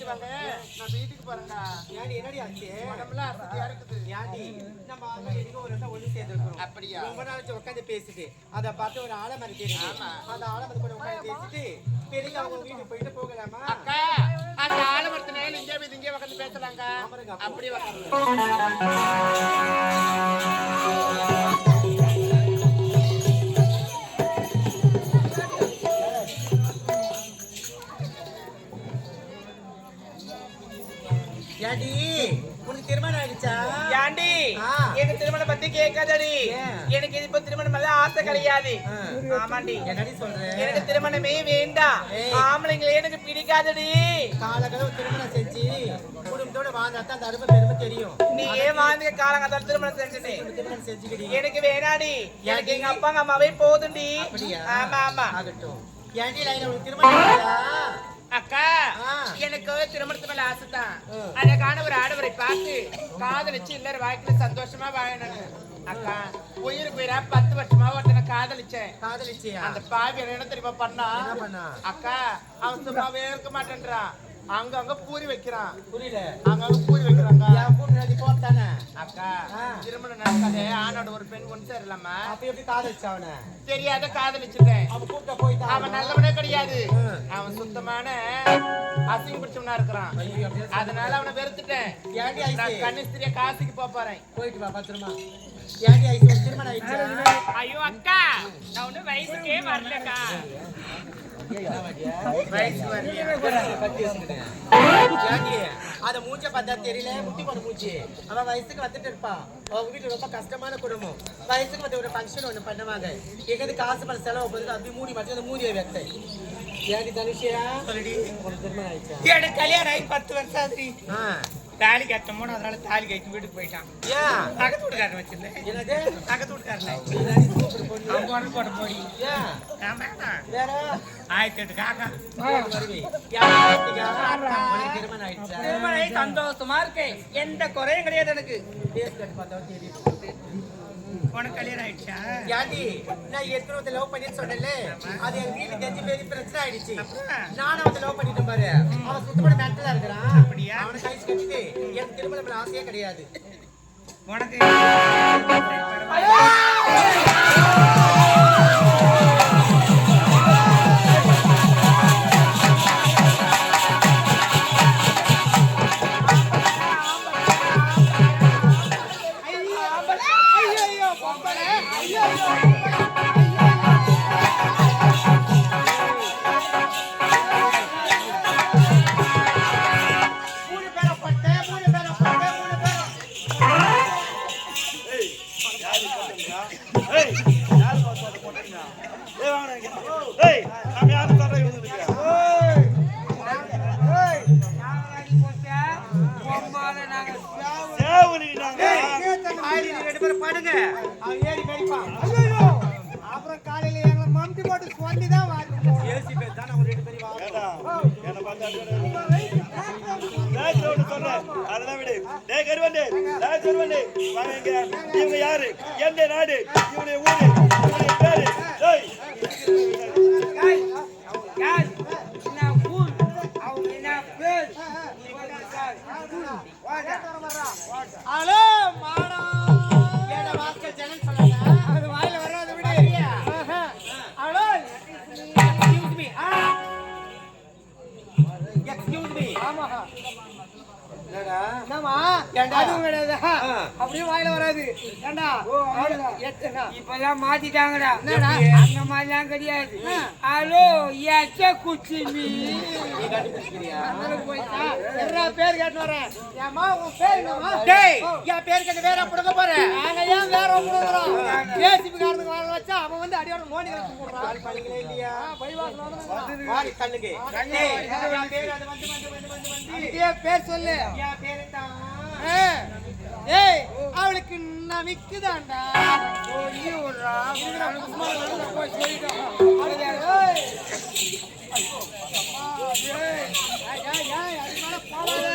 போயிட்டு வாங்க. நான் வீட்டுக்கு போறேன்டா. ஏன்டி என்னடி ஆச்சு? உடம்புலாம் அசதியா இருக்குது. ஏன்டி நம்ம ஆளுங்க எதுக்கும் ஒரு இடத்துல ஒண்ணு சேர்ந்துருக்கோம் அப்படியா? ரொம்ப நாளைக்கு உட்காந்து பேசிட்டு அதை பார்த்து ஒரு தெரியுது ஆமா. அந்த ஆலமரத்து கூட உட்காந்து பேசிட்டு பெரிய அவங்க வீட்டுக்கு போயிட்டு போகலாமா? அக்கா அந்த ஆலமரத்து நேரம் இங்கே இங்கே உட்காந்து பேசலாங்க. அப்படி உட்காந்து ஏன்? எனக்கு இப்ப திருமணம் மேல ஆசை கிடையாது. ஆமாண்டி. எனக்கு திருமணமே வேண்டாம். ஆம்பளைங்களே எனக்கு பிடிக்காதடி. காலகளவு திருமணம் செஞ்சு குடும்பத்தோட வாழ்ந்தா தான் பெருமை தெரியும். நீ ஏன் வாழ்ந்த காலங்கத்தால திருமணம் செஞ்சுக்கிடி. எனக்கு வேணாடி. எனக்கு எங்க அப்பா அம்மாவே அப்படியா? ஆமா ஆமா. ஆகட்டும். ஏன்டி லைனா உனக்கு திருமணம்? அக்கா. எனக்கு திருமணத்து மேல ஆசைதான். அழகான ஒரு ஆடவரை பார்த்து காதலிச்சு எல்லாரும் வாழ்க்கையில சந்தோஷமா வாழணும் அக்கா. உயிருக்கு உயிரா பத்து வருஷமா ஒருத்தனை காதலிச்சேன். காதலிச்சியா? அந்த பாவி என்ன தெரியுமா பண்ணா? அக்கா அவன் சும்மாவே இருக்க மாட்டேன்றான். அங்க அங்க பூரி வைக்கிறான். புரியல. அங்க அங்க பூரி வைக்கிறாங்க கூட்டு போட்டானே? அக்கா. திருமணம் நடக்காதே ஆணோட ஒரு பெண் ஒன்று சேரலாமா அப்ப எப்படி காதலிச்சா அவனை? தெரியாத காதலிச்சுட்டேன். அவன் கூப்பிட்ட போயிட்டான் அவன் நல்லவனே கிடையாது. அவன் சுத்தமான அசிங்க பிடிச்சவனா இருக்கிறான். அதனால அவனை வெறுத்துட்டேன். கன்னிஸ்திரிய காசிக்கு போறேன். போயிட்டு வா பத்திரமா. ஐயோ அக்கா நான் ஒண்ணு வயசுக்கே வரலக்கா அத மூஞ்ச பார்த்தா தெரியல முட்டி போன மூஞ்சி அவன் வயசுக்கு வந்துட்டு இருப்பான் அவங்க வீட்டுல ரொம்ப கஷ்டமான குடும்பம் வயசுக்கு வந்து ஒரு ஃபங்க்ஷன் ஒண்ணு பண்ணுவாங்க எங்க காசு பணம் செலவு போகுது அப்படி மூடி மட்டும் அந்த மூடியை வைத்த ஏன்டி தனுஷியா எனக்கு கல்யாணம் ஆகி பத்து வருஷம் ஆகுதுடி ஆ. தாலி கட்டமோன்னு அதனால தாலி கட்டி வீட்டுக்கு போயிட்டான். பக்கத்து வீட்டுக்காரன் வச்சிருந்தேன் பக்கத்து வீட்டுக்காரன் அவன் போட. போட ஆயிரத்தி எட்டு ஆயிடுச்சா? திருமணம் சந்தோஷமா இருக்கேன். எந்த குறையும் கிடையாது எனக்கு பேஸ் கட்டு பார்த்தா தெரியுது உனக்கு கல்யாணம் ஆயிடுச்சா? யாண்டி நான் ஏற்கனவே லவ் பண்ணி சொன்னேன்ல. அது என் வீட்டுல தெரிஞ்சு பெரிய பிரச்சனை ஆயிடுச்சு? நானும் அவன் லவ் பண்ணிட்டேன் பாரு. அவன் சுத்தமான மென்டலா இருக்கிறான். அப்படியா? அவனை கழிச்சு கட்டிட்டு எனக்கு திருமணம் ஆசையே கிடையாது. உனக்கு படுங்க. ஏறி கடிப்பான் அப்புறம் காலையில எங்களை மம்டி போட்டு சொல்லி தான் வாங்கி. ஏசி பேர் தான் அவங்க ரெண்டு பேரும் வாங்க. இவங்க யாரு? எந்த நாடு? இவருடைய ஊரு? இவருடைய பேரு? ஏய், ஹலோ. அப்படியே வாயில வராது. ஏண்டா? இப்பெல்லாம் மாத்திட்டாங்கடா? அந்த மாதிரிலாம் கிடையாது. ஹலோ எச்ச குச்சி மீ நீ கண்டுபிடிக்கிறியா? அதனால போயிட்டா? எல்லா பேர் கேட்டு வரேன் ஏமா உன் பேர் என்னமா டேய். என் பேருக்கு கண்டு வேற புடுங்க போறேன் நாங்க ஏன் வேற ஒப்புடுறோம் ஏசிபி காரனுக்கு வாழ வச்சா அவன் வந்து அடியோட நோண்டி வச்சு போடுறான் இல்லையா? பைவாஸ் வாடி கண்ணுக்கு. கண்ணு. ஏய், என் பேரு? அது வந்து, வந்து, வந்து, வந்து, பேர் சொல்லு. என் பேரு தான். ஏய் அவளுக்கு நமிக்குதாண்டா சொல்லி விடுறா சும்மா வெளில போய் சொல்லிட்டோம் ஏய். ஏய், ஏய், ஏய், ஏய், அது மேல போடாத.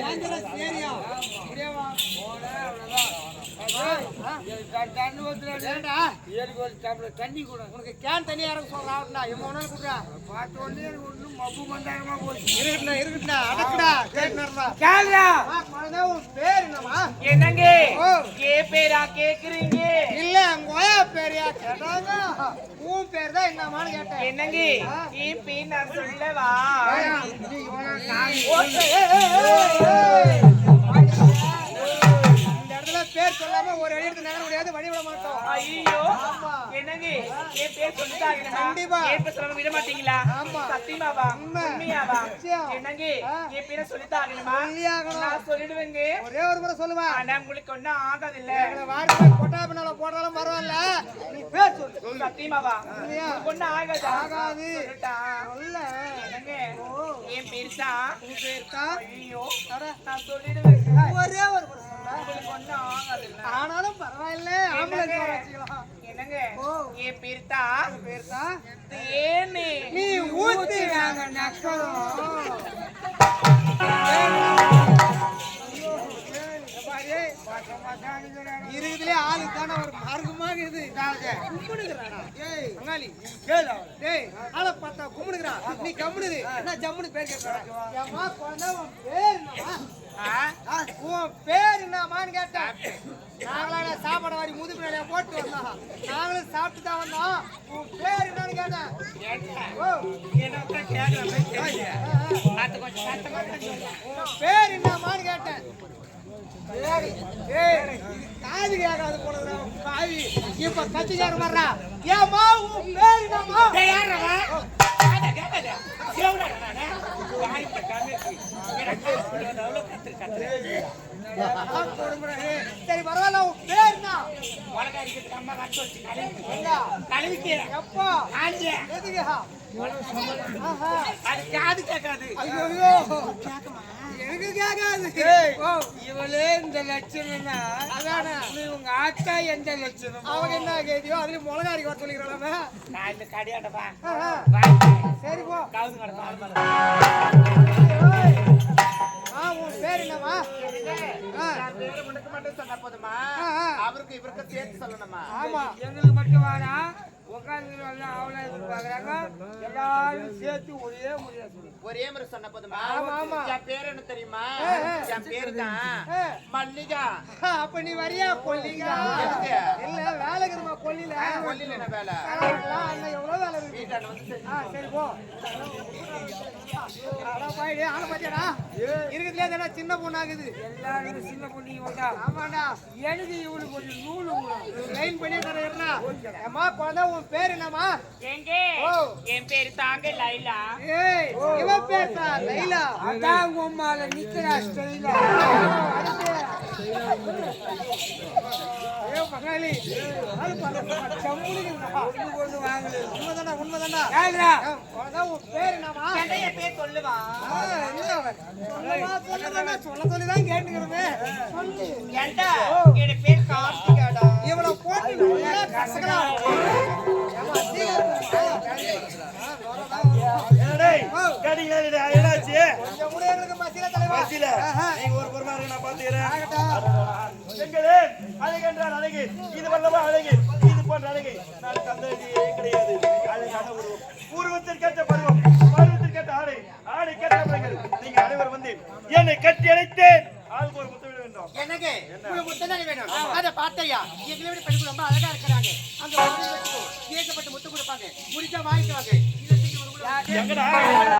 dangerous area. இப்படியே வா. ஏய், ஆ. ஏண்டா? தண்ணி கூட. உனக்கு கேன் தண்ணி இறங்க சொல்றான்டா எம்ம ஒண்ணு குடுறா பார்த்த உடனே எனக்கு ஒன்றும் மப்பு மந்தாரமா போச்சு. இருக்கட்டா இருக்கட்டா அடக்குடா கேட்னறடா கேளுடா. மா குழந்தை உன் பேர் என்னமா என்னங்க. கே பேரா கேக்குறீங்க? இல்ல உங்க ஓயா பேரியா கேட்டாங்க. உன் பேர் தான் என்னமான்னு கேட்டேன். என்னங்க? என் பேர் நான் சொல்லவா. ஓகே. பேர் சொல்லாம ஒரு எடுத்து நகர முடியாது வழி விட மாட்டோம். ஐயோ. என்னங்க? என் பேர் சொல்லிட்டாங்க கண்டிப்பா. என் பேர் சொல்லாம விட மாட்டீங்களா? ஆமா. சத்தியமாவா? உண்மை. உண்மையாவா. என்னங்க. என் பேரை சொல்லித்தாகணுமா. நான் சொல்லிடுவேங்க. ஒரே ஒரு முறை சொல்லுவா. ஆனா உங்களுக்கு ஒண்ணும் ஆகாது இல்ல போய் கொட்டா பின்னால போட்டாலும் பரவாயில்ல. நீ பேர் சொல்லு. சத்தியமாவா? ஒண்ணும் ஆகாது? ஆகாது. சொல்ல. என்னங்க. என் பேர் தான் உன் பேர் தான் ஐயோ நான் சொல்லிடுவேன் ஒரே ஒரு முறை உங்களுக்கு ஒண்ணும் ஆகாது இல்ல ஆனாலும் பரவாயில்ல. ஆம்புலன்ஸ் வர வச்சுக்கலாம் என்னங்க? ஓ. என் பேர் தான் உன் பேர் தான். தேனு நீ ஊத்தி நாங்க நக்கறோம் இருக்குதுலே ஆளு தானே ஒரு மார்க்கமாக இது கும்பிடுகிறானா ஏய் பங்காளி கேளு டேய் ஆளை பார்த்தா கும்பிடுகிறான் நீ கம்முனுது என்ன ஜம்முனு பேர் கேட்கறான் குழந்தை உன் பேர் உன் என்னம்மான்னு கேட்டேன் நாங்களா சாப்பாடு வாரி முதுகு மேலே போட்டு வந்தோம். நாங்களும் சாப்பிட்டு தான் வந்தோம். உன் பேர் என்னன்னு கேட்டேன். உன் பேர் என்னம்மான்னு கேட்டேன். காது கேட்காது போனதுடா, உன் காவி. இப்ப கத்திக்கார வர்றா. ஏம்மா, உன் பேர் என்னம்மா? டேய், யார்றா சரி பரவாயில்ல உன் பேர் என்ன உலக அடிக்கிறதுக்கு அம்மா கத்து வச்சு கழுவி. எங்க? கழுவிக்கு. எப்பா ஆஞ்சே. எதுக்கு. அது காது கேட்காது. ஐயோ எனக்கு கேட்காது ஓ, இவளே இந்த லட்சணம்னா அதானே இவங்க ஆத்தா எந்த லட்சணம் அவங்க என்ன கேட்டியோ அதுலயும் மிளகா அடிக்க வர சொல்லிக்கிறான் நான் இந்த கடையாட்டப்பா. சரி போ காது கடை அவருக்கு இவருக்கு சேர்த்து சொல்லணுமா? ஆமா. எங்களுக்கு மட்டும் வேணா உட்காந்து அவ்வளோ எதிர்பார்க்குறாங்க. எல்லாரும் சேர்த்து ஒரே சொல்லுங்க. ஒரே முறை சொன்ன போதுமா? ஆமா. என் பேர் என்ன தெரியுமா. என் பேரு தான். மல்லிகா. அப்ப நீ வரியா கொல்லிங்க எதுக்கு? இல்ல வேலை இருக்குமா கொல்லில. கொல்லில என்ன வேலை? அண்ணன் எவ்வளவு வேலை இருக்கு? ஆ, சரி போ. அடா பாய்டே, ஆளை பாத்தியாடா? இருக்குதுலே தானே சின்ன பொண்ணாகுது. எல்லாரும் சின்ன பொண்ணு ஆமாண்டா. எனக்கு இவளுக்கு கொஞ்சம் நூலு. லைன் பண்ணி தரேன்னா அம்மா குழந்தை உன் பேர் என்னம்மா. என் பேரு தாங்க லைலா. ஏய் இவ பேர் தான் லைலா. அதான் உம்மால நிக்கிறா ஸ்டைலா. பங்காளி குழந்தை உன் பேர் என்னம்மா என் பேர் சொல்லுவா சொல்லிதான் கேட்டுக்கிறோமே. சொல்லு. ஏண்டா ஆஹா. நீங்க ஒரு பொறுமா இருங்க, நான் பாத்துக்கிறேன். எங்களே, அழகென்றால் அழகு. இது வல்லவா அழகு. இது போன்ற அழகு. நான் தந்ததியே கிடையாது. அழகான உருவம். உருவத்திற்கேற்ற பருவம். பருவத்திற்கேற்ற ஆடை. ஆடைக்கேற்ற ஆபரணங்கள். நீங்க அனைவரும் வந்து என்னை கட்டி அணைத்தேன் ஆளுக்கு ஒரு முத்தமிட வேண்டும் எனக்கு உனக்கு முத்தம் வேணும் அதை பார்த்தையா எங்களை விட பெண்கள் ரொம்ப அழகா இருக்கிறாங்க வச்சுக்கோ. ஏகப்பட்ட முத்தம் கொடுப்பாங்க முடிச்சா வாங்கிக்குவாங்க எங்கடா